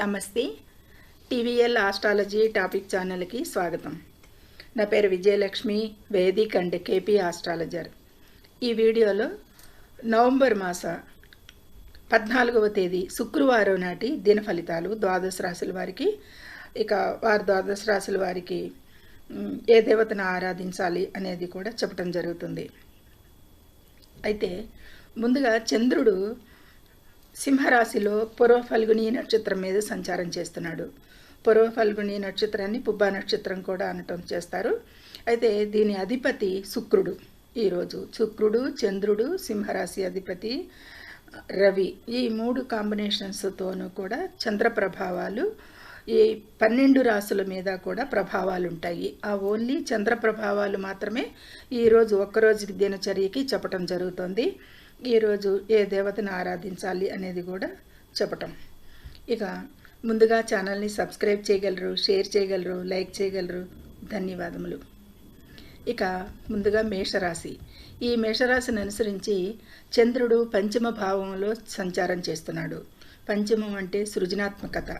నమస్తే. TVL astrology topic ఛానల్కి స్వాగతం. నా పేరు Vijayalakshmi vedic and KP astrologer. ఈ వీడియోలో నవంబర్ మాస పద్నాలుగవ తేదీ శుక్రవారం నాటి దిన ఫలితాలు ద్వాదశ రాశుల వారికి ఇక వారి ద్వాదశ రాశుల వారికి ఏ దేవతను ఆరాధించాలి అనేది కూడా చెప్పడం జరుగుతుంది. అయితే ముందుగా చంద్రుడు సింహరాశిలో పూర్వ ఫల్గుని నక్షత్రం మీద సంచారం చేస్తున్నాడు. పూర్వ ఫల్గుని నక్షత్రాన్ని పుబ్బా నక్షత్రం కూడా అనటం చేస్తారు. అయితే దీని అధిపతి శుక్రుడు. ఈరోజు శుక్రుడు చంద్రుడు సింహరాశి అధిపతి రవి ఈ మూడు కాంబినేషన్స్తోనూ కూడా చంద్ర ప్రభావాలు ఈ పన్నెండు రాసుల మీద కూడా ప్రభావాలు ఉంటాయి ఆ ఓన్లీ చంద్ర ప్రభావాలు మాత్రమే ఈరోజు ఒక్కరోజు దినచర్యకి చెప్పటం జరుగుతుంది. ఈరోజు ఏ దేవతను ఆరాధించాలి అనేది కూడా చెప్పటం. ఇక ముందుగా ఛానల్ని సబ్స్క్రైబ్ చేయగలరు షేర్ చేయగలరు లైక్ చేయగలరు. ధన్యవాదములు. ఇక ముందుగా మేషరాశి. ఈ మేషరాశిని అనుసరించి చంద్రుడు పంచమ భావంలో సంచారం చేస్తున్నాడు. పంచమం అంటే సృజనాత్మకత.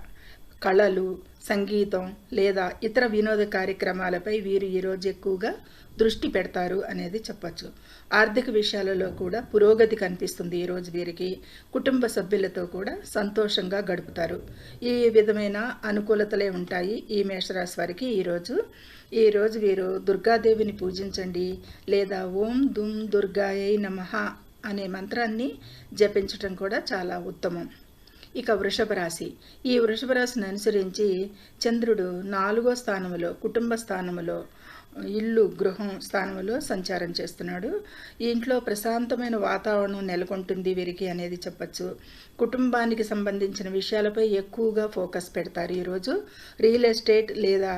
కళలు సంగీతం లేదా ఇతర వినోద కార్యక్రమాలపై వీరు ఈరోజు ఎక్కువగా దృష్టి పెడతారు అనేది చెప్పచ్చు. ఆర్థిక విషయాలలో కూడా పురోగతి కనిపిస్తుంది ఈరోజు వీరికి. కుటుంబ సభ్యులతో కూడా సంతోషంగా గడుపుతారు. ఈ విధమైన అనుకూలతలే ఉంటాయి ఈ మేషరాశి వారికి ఈరోజు ఈరోజు వీరు దుర్గాదేవిని పూజించండి లేదా ఓం దుమ్ దుర్గాయై నమ అనే మంత్రాన్ని జపించటం కూడా చాలా ఉత్తమం. ఇక వృషభ రాశి. ఈ వృషభ రాశిని అనుసరించి చంద్రుడు నాలుగో స్థానములో కుటుంబ స్థానములో ఇల్లు గృహం స్థానంలో సంచారం చేస్తున్నాడు. ఇంట్లో ప్రశాంతమైన వాతావరణం నెలకొంటుంది వీరికి అనేది చెప్పచ్చు. కుటుంబానికి సంబంధించిన విషయాలపై ఎక్కువగా ఫోకస్ పెడతారు ఈరోజు రియల్ ఎస్టేట్ లేదా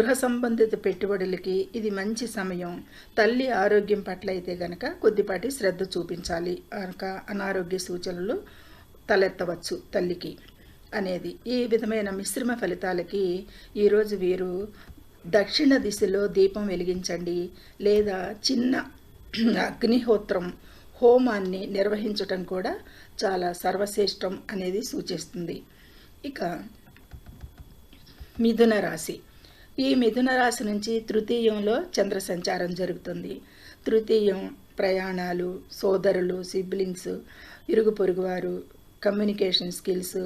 గృహ సంబంధిత పెట్టుబడులకి ఇది మంచి సమయం. తల్లి ఆరోగ్యం పట్ల అయితే గనక కొద్దిపాటి శ్రద్ధ చూపించాలి. కనుక అనారోగ్య సూచనలు తలెత్తవచ్చు తల్లికి అనేది. ఈ విధమైన మిశ్రమ ఫలితాలకి ఈరోజు వీరు దక్షిణ దిశలో దీపం వెలిగించండి లేదా చిన్న అగ్నిహోత్రం హోమాన్ని నిర్వహించటం కూడా చాలా సర్వశ్రేష్టం అనేది సూచిస్తుంది. ఇక మిథున రాశి. ఈ మిథున రాశి నుంచి తృతీయంలో చంద్ర సంచారం జరుగుతుంది. తృతీయం ప్రయాణాలు సోదరులు సిబ్లింగ్స్ ఇరుగు పొరుగువారు కమ్యూనికేషన్ స్కిల్స్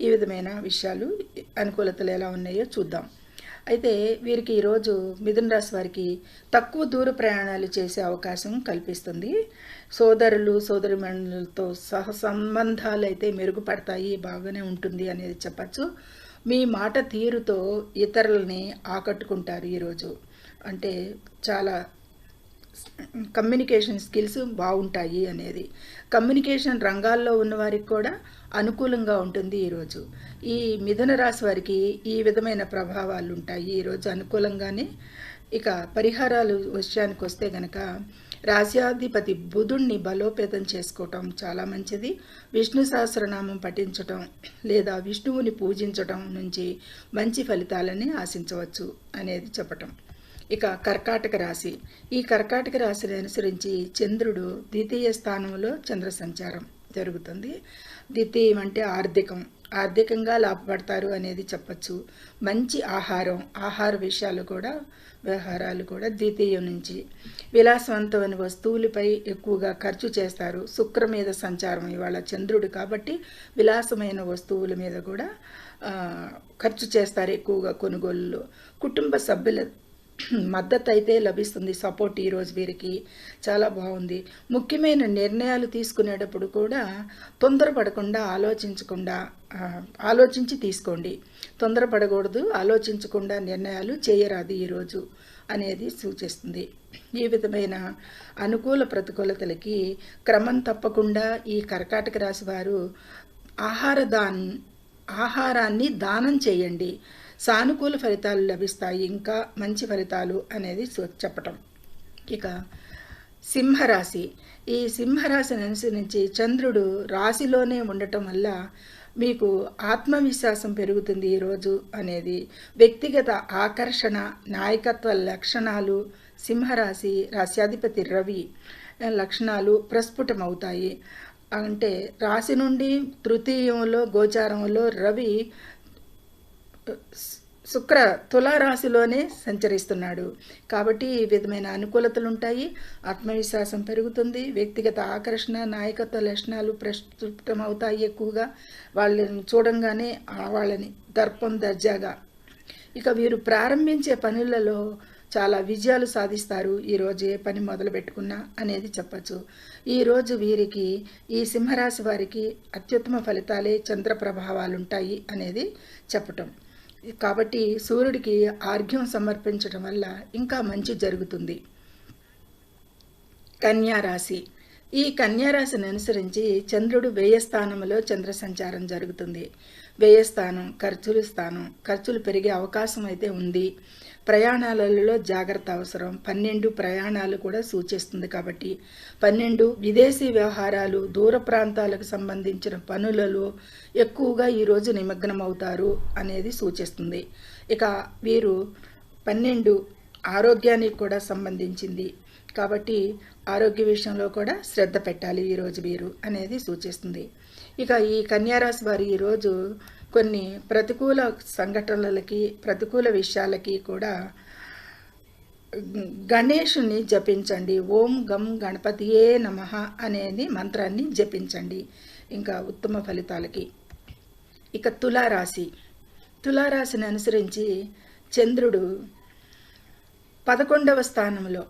ఈ విధమైన విషయాలు అనుకూలతలు ఎలా ఉన్నాయో చూద్దాం. అయితే వీరికి ఈరోజు మిథున రాశి వారికి తక్కువ దూర ప్రయాణాలు చేసే అవకాశం కల్పిస్తుంది. సోదరులు సోదరిమణులతో సహ సంబంధాలు అయితే మెరుగుపడతాయి బాగానే ఉంటుంది అనేది చెప్పచ్చు. మీ మాట తీరుతో ఇతరులని ఆకట్టుకుంటారు ఈరోజు. అంటే చాలా కమ్యూనికేషన్ స్కిల్స్ బాగుంటాయి అనేది. కమ్యూనికేషన్ రంగాల్లో ఉన్న వారికి కూడా అనుకూలంగా ఉంటుంది ఈరోజు. ఈ మిథున రాశి వారికి ఈ విధమైన ప్రభావాలు ఉంటాయి ఈరోజు అనుకూలంగానే. ఇక పరిహారాలు విషయానికి వస్తే గనక రాజ్యాధిపతి బుధుణ్ణి బలోపేతం చేసుకోవటం చాలా మంచిది. విష్ణు సహస్రనామం పఠించటం లేదా విష్ణువుని పూజించటం నుంచి మంచి ఫలితాలని ఆశించవచ్చు అనేది చెప్పటం. ఇక కర్కాటక రాశి. ఈ కర్కాటక రాశిని అనుసరించి చంద్రుడు ద్వితీయ స్థానంలో చంద్ర సంచారం జరుగుతుంది. ద్వితీయం అంటే ఆర్థికం. ఆర్థికంగా లాభపడతారు అనేది చెప్పచ్చు. మంచి ఆహారం ఆహార విషయాలు కూడా వ్యవహారాలు కూడా ద్వితీయం నుంచి. విలాసవంతమైన వస్తువులపై ఎక్కువగా ఖర్చు చేస్తారు. శుక్ర మీద సంచారం ఇవాళ చంద్రుడు కాబట్టి విలాసమైన వస్తువుల మీద కూడా ఖర్చు చేస్తారు ఎక్కువగా కొనుగోలులో. కుటుంబ సభ్యుల మద్దతు అయితే లభిస్తుంది. సపోర్ట్ ఈరోజు వీరికి. చాలా బాగుంది. ముఖ్యమైన నిర్ణయాలు తీసుకునేటప్పుడు కూడా తొందరపడకుండా ఆలోచించకుండా ఆలోచించి తీసుకోండి. తొందరపడకూడదు ఆలోచించకుండా నిర్ణయాలు చేయరాదు ఈరోజు అనేది సూచిస్తుంది. ఈ విధమైన అనుకూల ప్రతికూలతలకి క్రమం తప్పకుండా ఈ కర్కాటక రాశి వారు ఆహార దాన్ ఆహారాన్ని దానం చేయండి. సానుకూల ఫలితాలు లభిస్తాయి ఇంకా మంచి ఫలితాలు అనేది చెప్పటం. ఇక సింహరాశి. ఈ సింహరాశిని అనుసరించి చంద్రుడు రాశిలోనే ఉండటం వల్ల మీకు ఆత్మవిశ్వాసం పెరుగుతుంది ఈరోజు అనేది. వ్యక్తిగత ఆకర్షణ నాయకత్వ లక్షణాలు సింహరాశి రాశ్యాధిపతి రవి లక్షణాలు ప్రస్ఫుటమవుతాయి. అంటే రాశి నుండి తృతీయంలో గోచారంలో రవి శుక్ర తులారాశిలోనే సంచరిస్తున్నాడు. కాబట్టి ఈ విధమైన అనుకూలతలు ఉంటాయి ఆత్మవిశ్వాసం పెరుగుతుంది. వ్యక్తిగత ఆకర్షణ నాయకత్వ లక్షణాలు ప్రస్తుతమవుతాయి ఎక్కువగా. వాళ్ళని చూడంగానే వాళ్ళని దర్పం దర్జాగా. ఇక వీరు ప్రారంభించే పనులలో చాలా విజయాలు సాధిస్తారు. ఈరోజు ఏ పని మొదలు పెట్టుకున్నా అనేది చెప్పచ్చు. ఈరోజు వీరికి ఈ సింహరాశి వారికి అత్యుత్తమ ఫలితాలే చంద్ర ప్రభావాలు ఉంటాయి అనేది చెప్పటం. కాబట్టి సూర్యుడికి ఆర్ఘ్యం సమర్పించడం వల్ల ఇంకా మంచి జరుగుతుంది. కన్యారాశి. ఈ కన్యారాశిని అనుసరించి చంద్రుడు వ్యయస్థానంలో చంద్ర సంచారం జరుగుతుంది. వ్యయస్థానం ఖర్చులు స్థానం ఖర్చులు పెరిగే అవకాశం అయితే ఉంది. ప్రయాణాలలో జాగ్రత్త అవసరం. పన్నెండు ప్రయాణాలు కూడా సూచిస్తుంది కాబట్టి. పన్నెండు విదేశీ వ్యవహారాలు దూర ప్రాంతాలకు సంబంధించిన పనులలో ఎక్కువగా ఈరోజు నిమగ్నం అవుతారు అనేది సూచిస్తుంది. ఇక వీరు పన్నెండు ఆరోగ్యానికి కూడా సంబంధించింది కాబట్టి ఆరోగ్య విషయంలో కూడా శ్రద్ధ పెట్టాలి ఈరోజు వీరు అనేది సూచిస్తుంది. ఇక ఈ కన్యారాశి వారు ఈరోజు కొన్ని ప్రతికూల సంఘటనలకి ప్రతికూల విషయాలకి కూడా గణేషుని జపించండి. ఓం గం గణపతియే నమ అనేది మంత్రాన్ని జపించండి. ఇంకా ఉత్తమ ఫలితాలకి. ఇక తులారాశి. తులారాశిని అనుసరించి చంద్రుడు పదకొండవ స్థానంలో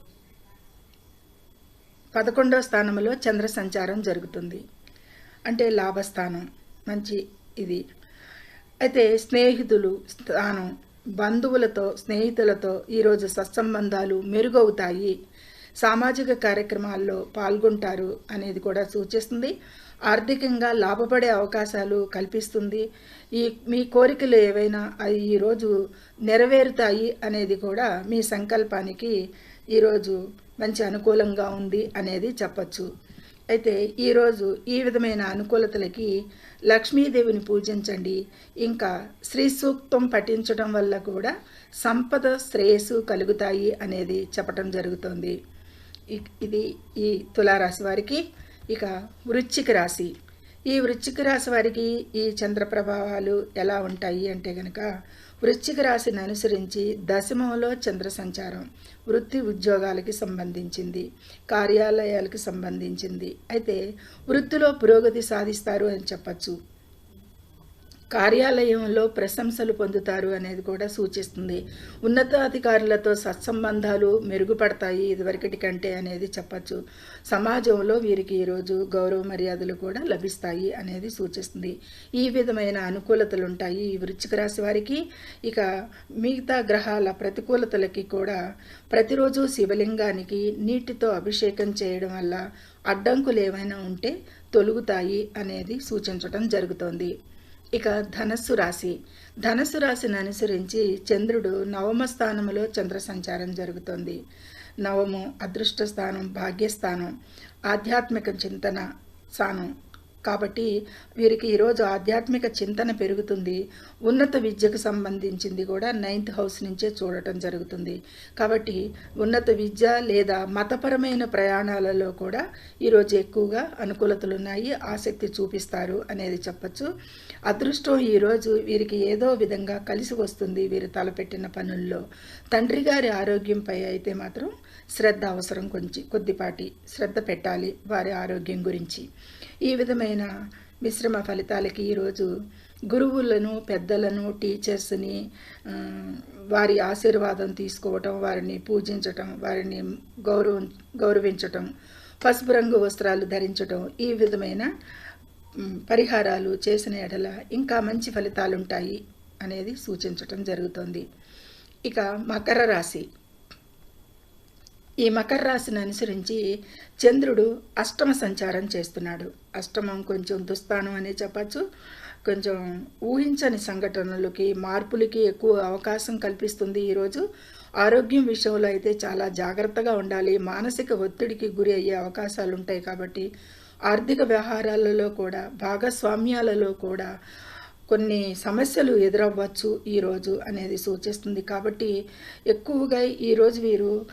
పదకొండవ స్థానంలో చంద్ర సంచారం జరుగుతుంది. అంటే లాభస్థానం. మంచి ఇది. అయితే స్నేహితులు స్థానం బంధువులతో స్నేహితులతో ఈరోజు సత్సంబంధాలు మెరుగవుతాయి. సామాజిక కార్యక్రమాల్లో పాల్గొంటారు అనేది కూడా సూచిస్తుంది. ఆర్థికంగా లాభపడే అవకాశాలు కల్పిస్తుంది. ఈ మీ కోరికలు ఏవైనా అవి ఈరోజు నెరవేరుతాయి అనేది కూడా మీ సంకల్పానికి ఈరోజు మంచి అనుకూలంగా ఉంది అనేది చెప్పచ్చు. అయితే ఈరోజు ఈ విధమైన అనుకూలతలకి లక్ష్మీదేవిని పూజించండి. ఇంకా శ్రీ సూక్తం పఠించడం వల్ల కూడా సంపద శ్రేయస్సు కలుగుతాయి అనేది చెప్పటం జరుగుతుంది. ఇది ఈ తులారాశి వారికి ఇక వృశ్చిక రాశి. ఈ వృశ్చిక రాశి వారికి ఈ చంద్ర ప్రభావాలు ఎలా ఉంటాయి అంటే కనుక వృశ్చిక రాశిని అనుసరించి దశమంలో చంద్ర సంచారం వృత్తి ఉద్యోగాలకి సంబంధించింది కార్యాలయాలకు సంబంధించింది. అయితే వృత్తిలో పురోగతి సాధిస్తారు అని చెప్పచ్చు. కార్యాలయంలో ప్రశంసలు పొందుతారు అనేది కూడా సూచిస్తుంది. ఉన్నతాధికారులతో సత్సంబంధాలు మెరుగుపడతాయి ఇదివరకటి కంటే అనేది చెప్పచ్చు. సమాజంలో వీరికి ఈరోజు గౌరవ మర్యాదలు కూడా లభిస్తాయి అనేది సూచిస్తుంది. ఈ విధమైన అనుకూలతలు ఉంటాయి ఈ వృచ్చిక రాశి వారికి. ఇక మిగతా గ్రహాల ప్రతికూలతలకి కూడా ప్రతిరోజు శివలింగానికి నీటితో అభిషేకం చేయడం వల్ల అడ్డంకులు ఏమైనా ఉంటే తొలుగుతాయి అనేది సూచించడం జరుగుతోంది. ఇక ధనస్సు రాశి. ధనస్సు రాశిని అనుసరించి చంద్రుడు నవమ స్థానంలో చంద్ర సంచారం జరుగుతుంది. నవము అదృష్ట స్థానం భాగ్యస్థానం ఆధ్యాత్మిక చింతన స్థానం. కాబట్టి వీరికి ఈరోజు ఆధ్యాత్మిక చింతన పెరుగుతుంది. ఉన్నత విద్యకు సంబంధించింది కూడా నైన్త్ హౌస్ నుంచే చూడటం జరుగుతుంది. కాబట్టి ఉన్నత విద్య లేదా మతపరమైన ప్రయాణాలలో కూడా ఈరోజు ఎక్కువగా అనుకూలతలు ఉన్నాయి ఆసక్తి చూపిస్తారు అనేది చెప్పచ్చు. అదృష్టం ఈరోజు వీరికి ఏదో విధంగా కలిసి వస్తుంది వీరు తలపెట్టిన పనుల్లో. తండ్రి గారి ఆరోగ్యంపై అయితే మాత్రం శ్రద్ధ అవసరం కొంచెం కొద్దిపాటి శ్రద్ధ పెట్టాలి వారి ఆరోగ్యం గురించి. ఈ విధమైన మిశ్రమ ఫలితాలకి ఈరోజు గురువులను పెద్దలను టీచర్స్ని వారి ఆశీర్వాదం తీసుకోవటం వారిని పూజించటం వారిని గౌరవ గౌరవించటం పసుపు రంగు వస్త్రాలు ధరించటం ఈ విధమైన పరిహారాలు చేసిన ఎడల ఇంకా మంచి ఫలితాలు ఉంటాయి అనేది సూచించటం జరుగుతుంది. ఇక మకర రాశి. ఈ మకర రాశిని అనుసరించి చంద్రుడు అష్టమ సంచారం చేస్తున్నాడు. అష్టమం కొంచెం దుస్థానం అనే చెప్పచ్చు. కొంచెం ఊహించని సంఘటనలకి మార్పులకి ఎక్కువ అవకాశం కల్పిస్తుంది ఈరోజు ఆరోగ్యం విషయంలో అయితే చాలా జాగ్రత్తగా ఉండాలి. మానసిక ఒత్తిడికి గురి అయ్యే అవకాశాలు ఉంటాయి కాబట్టి ఆర్థిక వ్యవహారాలలో కూడా భాగస్వామ్యాలలో కూడా కొన్ని సమస్యలు ఎదురవ్వచ్చు ఈరోజు అనేది సూచిస్తుంది. కాబట్టి ఎక్కువగా ఈరోజు వీరు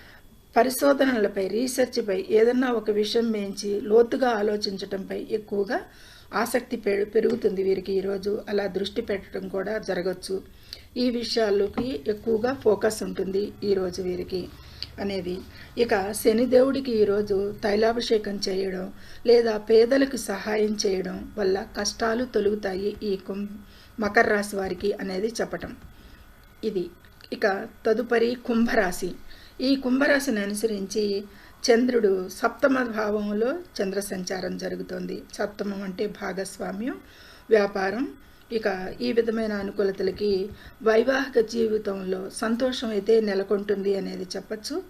పరిశోధనలపై రీసెర్చ్పై ఏదన్నా ఒక విషయం మేంచి లోతుగా ఆలోచించటంపై ఎక్కువగా ఆసక్తి పెరుగుతుంది వీరికి. ఈరోజు అలా దృష్టి పెట్టడం కూడా జరగచ్చు. ఈ విషయాలకి ఎక్కువగా ఫోకస్ ఉంటుంది ఈరోజు వీరికి అనేది. ఇక శనిదేవుడికి ఈరోజు తైలాభిషేకం చేయడం లేదా పేదలకు సహాయం చేయడం వల్ల కష్టాలు తొలుగుతాయి ఈ కుం మకర రాశి వారికి అనేది చెప్పటం. ఇది ఇక తదుపరి కుంభరాశి. ఈ కుంభరాశిని అనుసరించి చంద్రుడు సప్తమ భావంలో చంద్ర సంచారం జరుగుతుంది. సప్తమం అంటే భాగస్వామ్యం వ్యాపారం. ఇక ఈ విధమైన అనుకూలతలకి వైవాహిక జీవితంలో సంతోషం అయితే నెలకొంటుంది అనేది చెప్పచ్చు.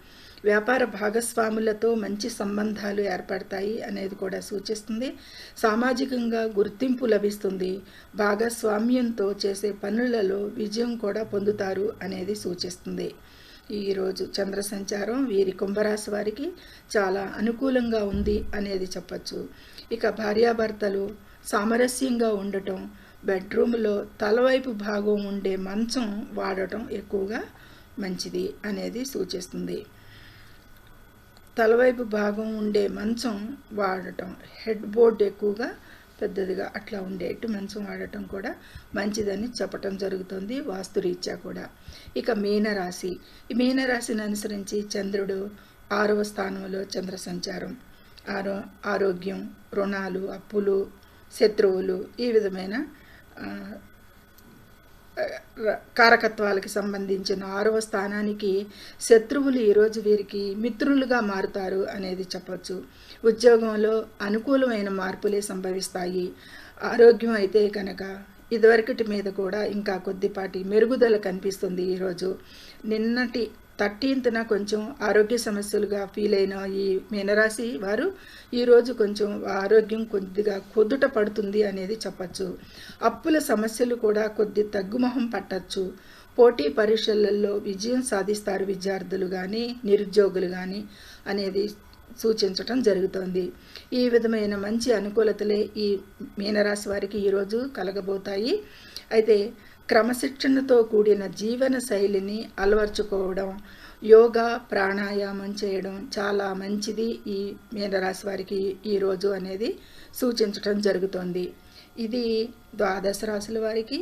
వ్యాపార భాగస్వాములతో మంచి సంబంధాలు ఏర్పడతాయి అనేది కూడా సూచిస్తుంది. సామాజికంగా గుర్తింపు లభిస్తుంది. భాగస్వామ్యంతో చేసే పనులలో విజయం కూడా పొందుతారు అనేది సూచిస్తుంది. ఈరోజు చంద్ర సంచారం వీరి కుంభరాశి వారికి చాలా అనుకూలంగా ఉంది అనేది చెప్పచ్చు. ఇక భార్యాభర్తలు సామరస్యంగా ఉండటం బెడ్రూమ్లో తలవైపు భాగం ఉండే మంచం వాడటం ఎక్కువగా మంచిది అనేది సూచిస్తుంది. తలవైపు భాగం ఉండే మంచం వాడటం హెడ్ బోర్డ్ ఎక్కువగా పెద్దదిగా అట్లా ఉండేట్టు మంచం వాడటం కూడా మంచిదని చెప్పటం జరుగుతుంది వాస్తురీత్యా కూడా. ఇక మీనరాశి. ఈ మీనరాశిని అనుసరించి చంద్రుడు ఆరవ స్థానంలో చంద్ర సంచారం ఆరో ఆరోగ్యం రుణాలు అప్పులు శత్రువులు ఈ విధమైన కారకత్వాలకి సంబంధించిన ఆరవ స్థానానికి శత్రువులు ఈరోజు వీరికి మిత్రులుగా మారుతారు అనేది చెప్పచ్చు. ఉద్యోగంలో అనుకూలమైన మార్పులే సంభవిస్తాయి. ఆరోగ్యం అయితే కనుక ఇదివరకటి మీద కూడా ఇంకా కొద్దిపాటి మెరుగుదల కనిపిస్తుంది ఈరోజు. నిన్నటి థర్టీన్త్న కొంచెం ఆరోగ్య సమస్యలుగా ఫీల్ అయిన ఈ మీనరాశి వారు ఈరోజు కొంచెం ఆరోగ్యం కొద్దిగా కుదుట పడుతుంది అనేది చెప్పచ్చు. అప్పుల సమస్యలు కూడా కొద్ది తగ్గుమొహం పట్టచ్చు. పోటీ పరీక్షలలో విజయం సాధిస్తారు విద్యార్థులు కానీ నిరుద్యోగులు కానీ అనేది సూచించటం జరుగుతోంది. ఈ విధమైన మంచి అనుకూలతలే ఈ మీనరాశి వారికి ఈరోజు కలగబోతాయి. అయితే క్రమశిక్షణతో కూడిన జీవన శైలిని అలవర్చుకోవడం యోగా ప్రాణాయామం చేయడం చాలా మంచిది ఈ మీనరాశి వారికి ఈరోజు అనేది సూచించటం జరుగుతుంది. ఇది ద్వాదశ రాశుల వారికి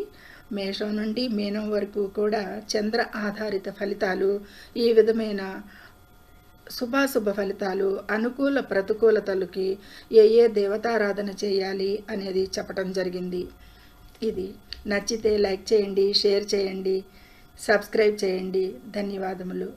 మేషం నుండి మీనం వరకు కూడా చంద్ర ఆధారిత ఫలితాలు ఈ విధమైన శుభాశుభ ఫలితాలు అనుకూల ప్రతికూలతలకి ఏ ఏ దేవతారాధన చేయాలి అనేది చెప్పటం జరిగింది. ఇది నచ్చితే లైక్ చేయండి షేర్ చేయండి సబ్స్క్రైబ్ చేయండి. ధన్యవాదములు.